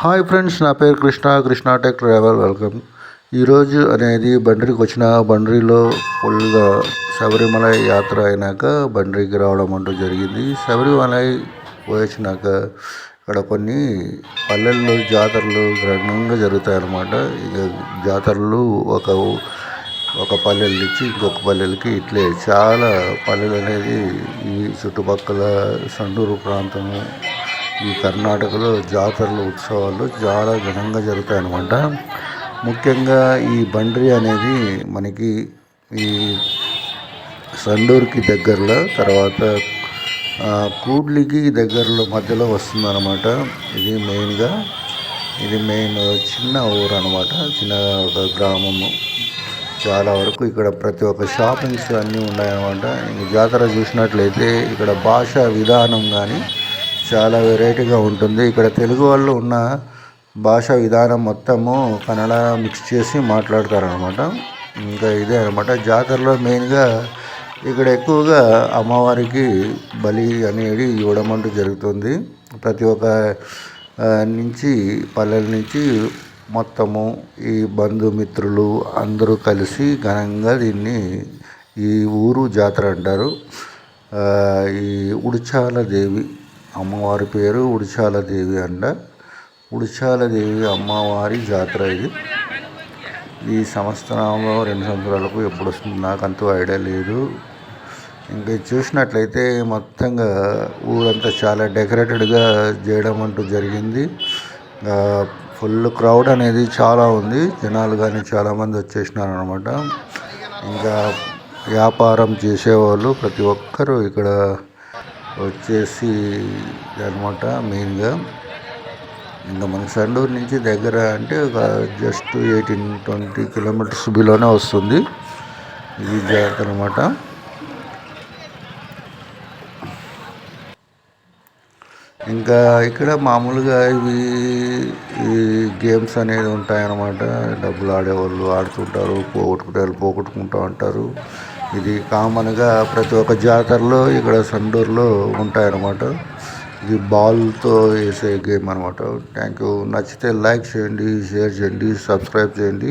Hi friends నా పేరు Krishna Krishna tech travel welcome ఈరోజు అనేది బండ్రికి వచ్చిన బండ్రిలో ఫుల్గా శబరిమల యాత్ర అయినాక బండ్రికి రావడం అంటూ జరిగింది. శబరిమల వచ్చినాక ఇక్కడ కొన్ని పల్లెల్లో జాతరలు ఘనంగా జరుగుతాయి అన్నమాట ఇక జాతరలు ఒక ఒక పల్లెల నుంచి ఇంకొక పల్లెలకి ఇట్లే. చాలా పల్లెలు అనేది ఈ చుట్టుపక్కల సండూరు ప్రాంతము ఈ కర్ణాటకలో జాతరలు ఉత్సవాలు చాలా ఘనంగా జరుగుతాయి అన్నమాట ముఖ్యంగా ఈ బండ్రి అనేది మనకి ఈ సండూరుకి దగ్గరలో తర్వాత కూడ్లికి దగ్గరలో మధ్యలో వస్తుందన్నమాట. ఇది మెయిన్గా ఇది మెయిన్ చిన్న ఊరు అనమాట చిన్న ఒక గ్రామము. చాలా వరకు ఇక్కడ ప్రతి ఒక్క షాపింగ్స్ అన్నీ ఉన్నాయన్నమాట. జాతర చూసినట్లయితే ఇక్కడ భాష విధానం కానీ చాలా వెరైటీగా ఉంటుంది. ఇక్కడ తెలుగు వాళ్ళు ఉన్న భాష విధానం మొత్తము కన్నడ మిక్స్ చేసి మాట్లాడతారనమాట ఇంకా ఇదే అనమాట జాతరలో మెయిన్గా ఇక్కడ ఎక్కువగా అమ్మవారికి బలి అనేది ఇవ్వడం అంటూ జరుగుతుంది. ప్రతి ఒక్క నుంచి పల్లెల నుంచి మొత్తము ఈ బంధుమిత్రులు అందరూ కలిసి ఘనంగా దీన్ని ఈ ఊరు జాతర అంటారు. ఈ ఉడిచాల దేవి అమ్మవారి పేరు ఉడిచాల దేవి అంట. ఉడిచాల దేవి అమ్మవారి జాతర ఇది. ఈ సంవత్సరంలో రెండు సంవత్సరాలకు ఎప్పుడు వస్తుంది? నాకు అంత ఐడియా లేదు. ఇంకా చూసినట్లయితే మొత్తంగా ఊరంతా చాలా డెకరేటెడ్గా చేయడం అంటూ జరిగింది. ఫుల్ క్రౌడ్ అనేది చాలా ఉంది. జనాలు కానీ చాలామంది వచ్చేసినారు అనమాట ఇంకా వ్యాపారం చేసేవాళ్ళు ప్రతి ఒక్కరూ ఇక్కడ వచ్చేసి అనమాట మెయిన్గా. ఇంకా మన సండూరు నుంచి దగ్గర అంటే ఒక జస్ట్ ఎయిటీన్ ట్వంటీ కిలోమీటర్స్ బిలోనే వస్తుంది. ఇది జాగ్రత్త అనమాట ఇంకా ఇక్కడ మామూలుగా ఇవి ఈ గేమ్స్ అనేది ఉంటాయన్నమాట. డబ్బులు ఆడేవాళ్ళు ఆడుతుంటారు పోగొట్టుకుంటే వాళ్ళు పోగొట్టుకుంటూ ఉంటారు. ఇది కామన్గా ప్రతి ఒక్క జాతరలో ఇక్కడ సండూరులో ఉంటాయన్నమాట. ఇది బాల్తో వేసే గేమ్ అనమాట థ్యాంక్ యూ నచ్చితే లైక్ చేయండి షేర్ చేయండి సబ్స్క్రైబ్ చేయండి.